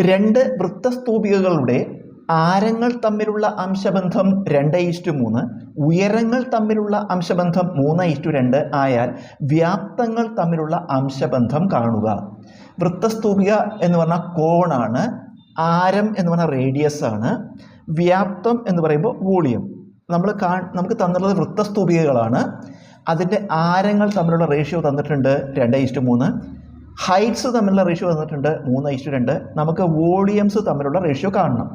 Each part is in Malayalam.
രണ്ട് വൃത്തസ്തൂപികകളുടെ ആരങ്ങൾ തമ്മിലുള്ള അംശബന്ധം രണ്ട് ഈസ്റ്റു മൂന്ന് ഉയരങ്ങൾ തമ്മിലുള്ള അംശബന്ധം മൂന്ന് ഈസ്റ്റു രണ്ട് ആയാൽ വ്യാപ്തങ്ങൾ തമ്മിലുള്ള അംശബന്ധം കാണുക. വൃത്തസ്തൂപിക എന്ന് പറഞ്ഞാൽ കോണാണ് ആരം എന്ന് പറഞ്ഞാൽ റേഡിയസ് ആണ് വ്യാപ്തം എന്ന് പറയുമ്പോൾ വോളിയം. നമ്മൾ കാ നമുക്ക് തന്നിട്ടുള്ളത് വൃത്തസ്തൂപികകളാണ്. അതിന്റെ ആരങ്ങൾ തമ്മിലുള്ള റേഷ്യോ തന്നിട്ടുണ്ട് രണ്ട് ഈസ്റ്റു മൂന്ന് ഹൈറ്റ്സ് തമ്മിലുള്ള റേഷ്യോ തന്നിട്ടുണ്ട് മൂന്ന് ഇഷ്ടു രണ്ട്. നമുക്ക് വോളിയംസ് തമ്മിലുള്ള റേഷ്യോ കാണണം.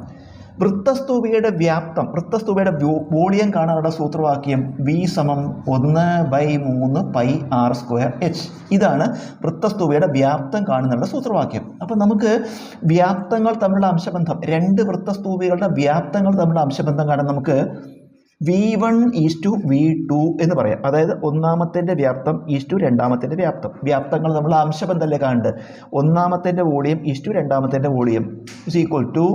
വൃത്തസ്തൂപികയുടെ വ്യാപ്തം വൃത്തസ്തൂപയുടെ വോളിയം കാണാനുള്ള സൂത്രവാക്യം വി സമം ഒന്ന് ബൈ മൂന്ന് പൈ ആർ സ്ക്വയർ എച്ച് ഇതാണ് വൃത്തസ്തൂപയുടെ വ്യാപ്തം കാണുന്നുള്ള സൂത്രവാക്യം. അപ്പം നമുക്ക് വ്യാപ്തങ്ങൾ തമ്മിലുള്ള അംശബന്ധം രണ്ട് വൃത്തസ്തൂപികളുടെ വ്യാപ്തങ്ങൾ തമ്മിലുള്ള അംശബന്ധം കാണാൻ നമുക്ക് V one is to V two എന്ന് പറയാം. അതായത് ഒന്നാമത്തിന്റെ വ്യാപ്തം ഈസ് ടു രണ്ടാമത്തിന്റെ വ്യാപ്തം. വ്യാപ്തങ്ങൾ നമ്മൾ അംശബന്ധമല്ലേ കാണുന്നത് ഒന്നാമത്തിന്റെ വോളിയം ഈസ് ടു രണ്ടാമത്തിന്റെ വോളിയം ഇസ് ഈക്വൽ ടു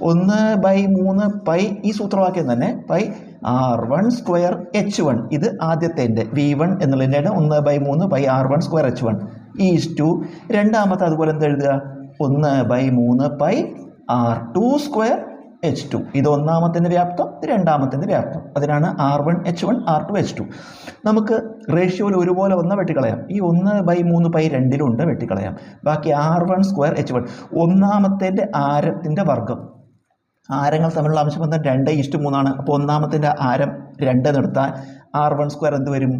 ഒന്ന് ബൈ മൂന്ന് പൈ ഈ സൂത്രവാക്യം തന്നെ pi R one square H one ഇത് ആദ്യത്തേന്റെ വി വൺ എന്നുള്ളതിന്റെ ഒന്ന് ബൈ മൂന്ന് pi R one square H one is to രണ്ടാമത്തെ അതുപോലെ എന്താ എഴുതുക? ഒന്ന് ബൈ മൂന്ന് pi R two square H two ഇത് ഒന്നാമത്തിന്റെ വ്യാപ്തം ഇത് രണ്ടാമത്തിന്റെ വ്യാപ്തം. അതിനാണ് R one H one R two H two നമുക്ക് റേഷ്യോയിൽ ഒരുപോലെ ഒന്ന് വെട്ടിക്കളയാം. ഈ ഒന്ന് ബൈ മൂന്ന് ബൈ രണ്ടിലുണ്ട് വെട്ടിക്കളയാം. ബാക്കി R one square H one ഒന്നാമത്തേന്റെ ആരത്തിന്റെ വർഗം ആരങ്ങൾ തമ്മിലുള്ള അംശബന്ധം രണ്ട് ഇഷ്ടു മൂന്നാണ്. അപ്പോൾ ഒന്നാമത്തിന്റെ ആരം രണ്ട് നിർത്താൻ ആർ വൺ സ്ക്വയർ എന്ത് വരും?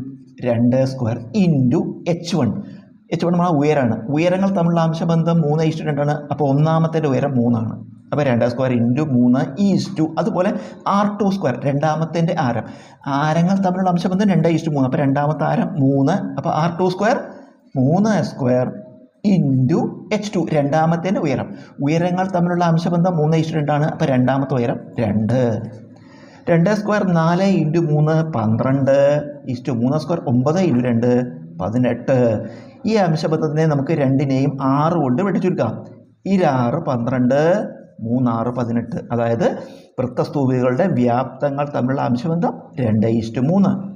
രണ്ട് square into H one H one ഉയരാണ്. ഉയരങ്ങൾ തമ്മിലുള്ള അംശബന്ധം മൂന്ന് ഇഷ്ടു രണ്ടാണ്. അപ്പോൾ ഒന്നാമത്തിന്റെ ഉയരം മൂന്നാണ്. അപ്പോൾ രണ്ട് സ്ക്വയർ ഇന്റു മൂന്ന് ഈസ് ടു അതുപോലെ ആർ ടു സ്ക്വയർ രണ്ടാമത്തിന്റെ ആരം. ആരങ്ങൾ തമ്മിലുള്ള അംശബന്ധം രണ്ട് ഈസ്റ്റ് മൂന്ന് അപ്പോൾ രണ്ടാമത്തെ ആരം മൂന്ന് അപ്പോൾ ആർ ടു സ്ക്വയർ മൂന്ന് സ്ക്വയർ ഇന്റു എച്ച് ടു രണ്ടാമത്തേന്റെ ഉയരം. ഉയരങ്ങൾ തമ്മിലുള്ള അംശബന്ധം മൂന്ന് ഈസ്റ്റ് രണ്ടാണ് അപ്പോൾ രണ്ടാമത്തെ ഉയരം രണ്ട്. രണ്ട് സ്ക്വയർ നാല് ഇന്റു മൂന്ന് പന്ത്രണ്ട് ടു മൂന്ന് സ്ക്വയർ ഒമ്പത് ഇന്റു രണ്ട് പതിനെട്ട്. ഈ അംശബന്ധത്തിനെ നമുക്ക് രണ്ടിനെയും ആറ് കൊണ്ട് വെട്ടിച്ചുരുക്കാം. ഇരാറ് പന്ത്രണ്ട് മൂന്നാറ് പതിനെട്ട്. അതായത് വൃത്തസ്തൂപികളുടെ വ്യാപ്തങ്ങൾ തമ്മിലുള്ള അംശബന്ധം രണ്ട് ഈസ്റ്റ് മൂന്ന്.